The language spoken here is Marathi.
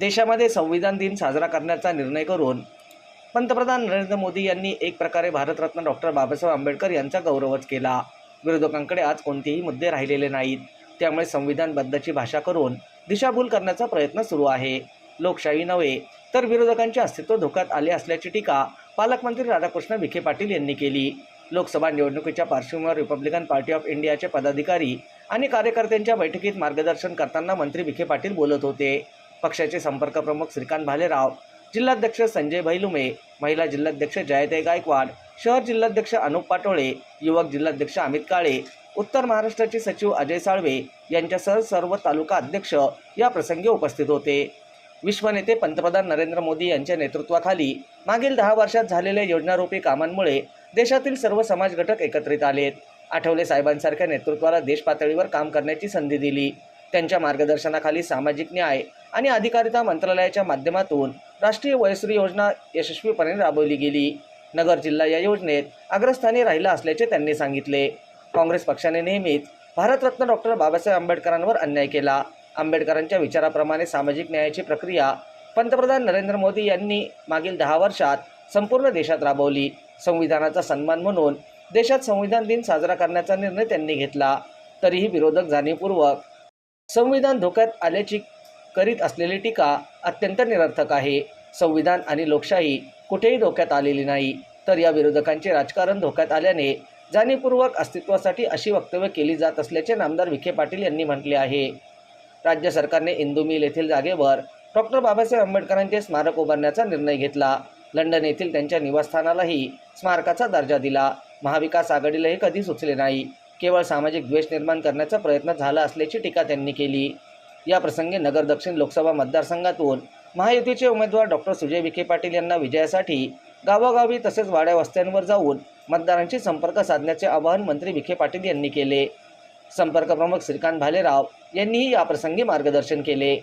देशामध्ये संविधान दिन साजरा करण्याचा निर्णय करून पंतप्रधान नरेंद्र मोदी यांनी एक प्रकारे भारतरत्न डॉक्टर बाबासाहेब आंबेडकर यांचा गौरवच केला. विरोधकांकडे आज कोणतेही मुद्दे राहिलेले नाहीत. त्यामुळे संविधानबद्धची भाषा करून दिशाभूल करण्याचा प्रयत्न सुरू आहे. लोकशाही नव्हे तर विरोधकांचे अस्तित्व धोक्यात आले असल्याची टीका पालकमंत्री राधाकृष्ण विखे पाटील यांनी केली. लोकसभा निवडणुकीच्या पार्श्वभूमीवर रिपब्लिकन पार्टी ऑफ इंडियाचे पदाधिकारी आणि कार्यकर्त्यांच्या बैठकीत मार्गदर्शन करताना मंत्री विखे पाटील बोलत होते. पक्षाचे संपर्क प्रमुख श्रीकांत भालेराव जिल्हाध्यक्ष संजय भैलुमे महिला जिल्हाध्यक्ष जयते गायकवाड शहर जिल्हाध्यक्ष अनुप पाटोळे युवक जिल्हाध्यक्ष अमित काळे उत्तर महाराष्ट्राचे सचिव अजय साळवे यांच्यासह सर्व तालुका अध्यक्ष या प्रसंगी उपस्थित होते. विश्वनेते पंतप्रधान नरेंद्र मोदी यांच्या नेतृत्वाखाली मागील दहा वर्षात झालेल्या योजनारूपी कामांमुळे देशातील सर्व समाज घटक एकत्रित आलेत. आठवले साहेबांसारख्या नेतृत्वाला देश पातळीवर काम करण्याची संधी दिली. त्यांच्या मार्गदर्शनाखाली सामाजिक न्याय आणि अधिकारिता मंत्रालयाच्या माध्यमातून राष्ट्रीय वयश्री योजना यशस्वीपणे राबवली गेली. नगर जिल्हा या योजनेत अग्रस्थानी राहिला असल्याचे त्यांनी सांगितले. काँग्रेस पक्षाने नेहमीच भारतरत्न डॉक्टर बाबासाहेब आंबेडकरांवर अन्याय केला. आंबेडकरांच्या विचाराप्रमाणे सामाजिक न्यायाची प्रक्रिया पंतप्रधान नरेंद्र मोदी यांनी मागील दहा वर्षात संपूर्ण देशात राबवली. संविधानाचा सन्मान म्हणून देशात संविधान दिन साजरा करण्याचा निर्णय त्यांनी घेतला. तरीही विरोधक जाणीवपूर्वक संविधान धोक्यात आल्याची करीत असलेली टीका अत्यंत निरर्थक आहे. संविधान आणि लोकशाही कुठेही धोक्यात आलेली नाही. तर या विरोधकांचे राजकारण धोक्यात आल्याने जाणीवपूर्वक अस्तित्वासाठी अशी वक्तव्य केली जात असल्याचे नामदार विखे पाटील यांनी म्हटले आहे. राज्य सरकारने इंदू मिल येथील जागेवर डॉक्टर बाबासाहेब आंबेडकरांचे स्मारक उभारण्याचा निर्णय घेतला. लंडन येथील त्यांच्या निवासस्थानालाही स्मारकाचा दर्जा दिला. महाविकास आघाडीलाही कधी सुचले नाही. केवळ सामाजिक द्वेष निर्माण करण्याचा प्रयत्न झाला असल्याची टीका त्यांनी केली. या प्रसंगी नगर दक्षिण लोकसभा मतदारसंघातून महायुतीचे उमेदवार डॉक्टर सुजय विखे पाटील यांना विजयासाठी गावोगावी तसेच वाड्या वस्त्यांवर जाऊन मतदारांशी संपर्क साधण्याचे आवाहन मंत्री विखे पाटील यांनी केले. संपर्क प्रमुख श्रीकांत भालेराव यांनीही याप्रसंगी मार्गदर्शन केले.